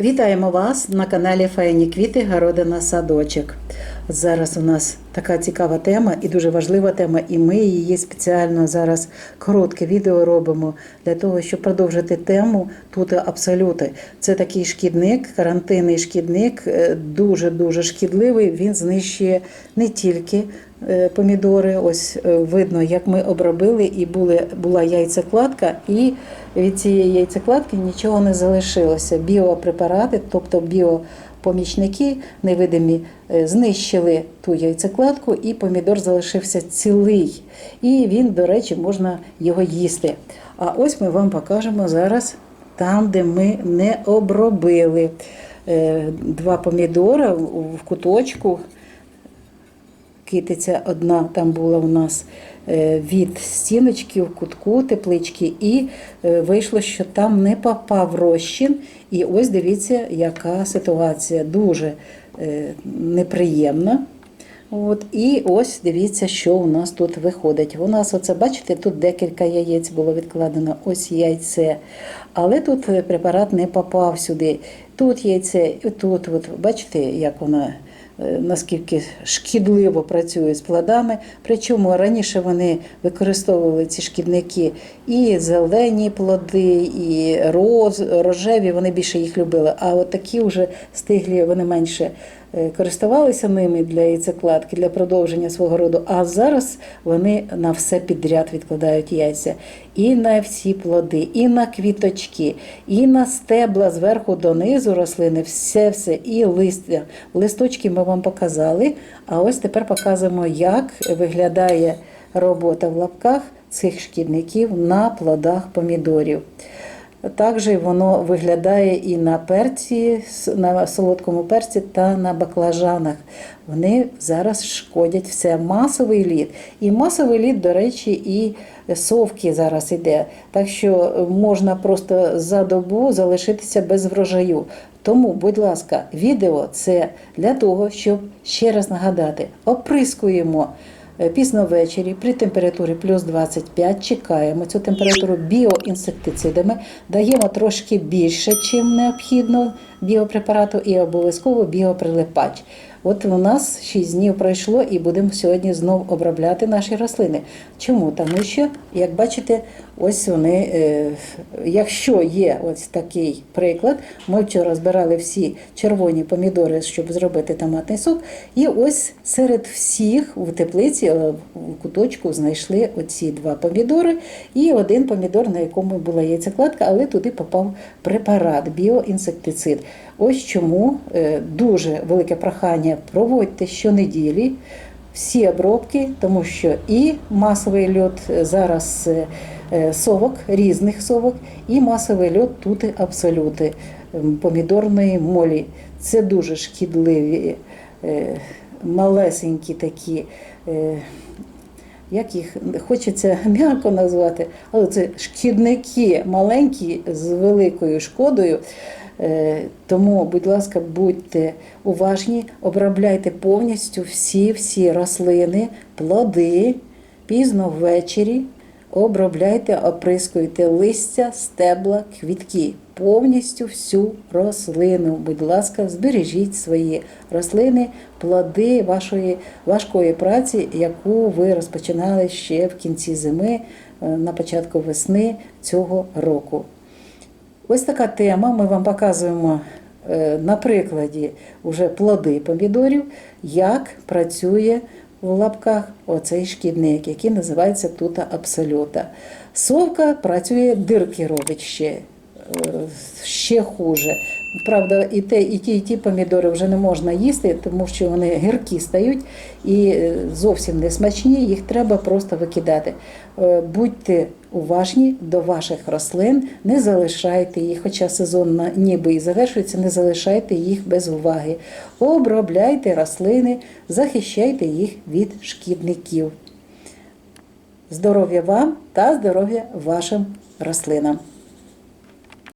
Вітаємо вас на каналі Файні Квіти Городина Садочок. Зараз у нас така цікава тема і дуже важлива тема, і ми її спеціально зараз коротке відео робимо для того, щоб продовжити тему тут абсолюти. Це такий шкідник, карантинний шкідник, дуже дуже шкідливий. Він знищує не тільки е, помідори. Ось е, видно, як ми обробили, і були, була яйцекладка, і від цієї яйцекладки нічого не залишилося. Біопрепарати, тобто біопомічники невидимі, е, знищили ту яйцекладку, і помідор залишився цілий. І він, до речі, можна його їсти. А ось ми вам покажемо зараз там, де ми не обробили. Е, Два помідора в куточку китиця одна там була у нас е, від стіночки в кутку теплички, і е, вийшло, що там не попав розчин. І ось дивіться, яка ситуація дуже е, неприємна. От, і ось дивіться, що у нас тут виходить. У нас, оце, бачите, тут декілька яєць було відкладено, ось яйце. Але тут препарат не попав сюди. Тут яйце, тут, от, бачите, як вона е, наскільки шкідливо працює з плодами. Причому раніше вони використовували ці шкідники і зелені плоди, і роз, рожеві, вони більше їх любили. А от такі вже стиглі, вони менше е, користувалися ними для яйцекладки, для продовження свого роду. А зараз вони на все підряд відкладають яйця. І на всі плоди, і на квіточки, і на стебла зверху донизу рослини, все все, і листя. Листочки ми вам показали. А ось тепер показуємо, як виглядає робота в лапках цих шкідників на плодах помідорів. Також воно виглядає і на перці, на солодкому перці та на баклажанах. Вони зараз шкодять все. Масовий лід. І масовий лід, до речі, і совки зараз іде. Так що можна просто за добу залишитися без врожаю. Тому, будь ласка, відео це для того, щоб ще раз нагадати, оприскуємо. Е, Пізно ввечері при температурі плюс 25 чекаємо цю температуру біоінсектицидами, даємо трошки більше, чим необхідно біопрепарату, і обов'язково біоприлипач. От у нас 6 днів пройшло і будемо сьогодні знову обробляти наші рослини. Чому? Тому що, як бачите, ось вони, е, якщо є ось такий приклад, ми вчора збирали всі червоні помідори, щоб зробити томатний сок, і ось серед всіх в теплиці е, в куточку знайшли оці два помідори і один помідор, на якому була яйцекладка, але туди попав препарат біоінсектицид. Ось чому е, дуже велике прохання проводьте щонеділі всі обробки, тому що і масовий льот зараз е, е, совок, різних совок, і масовий льот тут абсолюти помідорної молі. Це дуже шкідливі, е, малесенькі такі. е, Як їх хочеться м'яко назвати, але це шкідники маленькі з великою шкодою. Е, Тому, будь ласка, будьте уважні, обробляйте повністю всі-всі рослини, плоди, пізно ввечері. Обробляйте, оприскуйте листя, стебла, квітки, повністю всю рослину. Будь ласка, збережіть свої рослини, плоди вашої важкої праці, яку ви розпочинали ще в кінці зими, е, на початку весни цього року. Ось така тема. Ми вам показуємо е, на прикладі вже плоди помідорів, як працює в лапках оцей шкідник, який називається тут абсолюта. Совка працює, дирки робить ще, е, ще хуже. Правда, і те, і ті, і ті помідори вже не можна їсти, тому що вони гіркі стають і е, зовсім не смачні, їх треба просто викидати. Е, Будьте уважні до ваших рослин, не залишайте їх, хоча сезон ніби і завершується, не залишайте їх без уваги. Обробляйте рослини, захищайте їх від шкідників. Здоров'я вам та здоров'я вашим рослинам.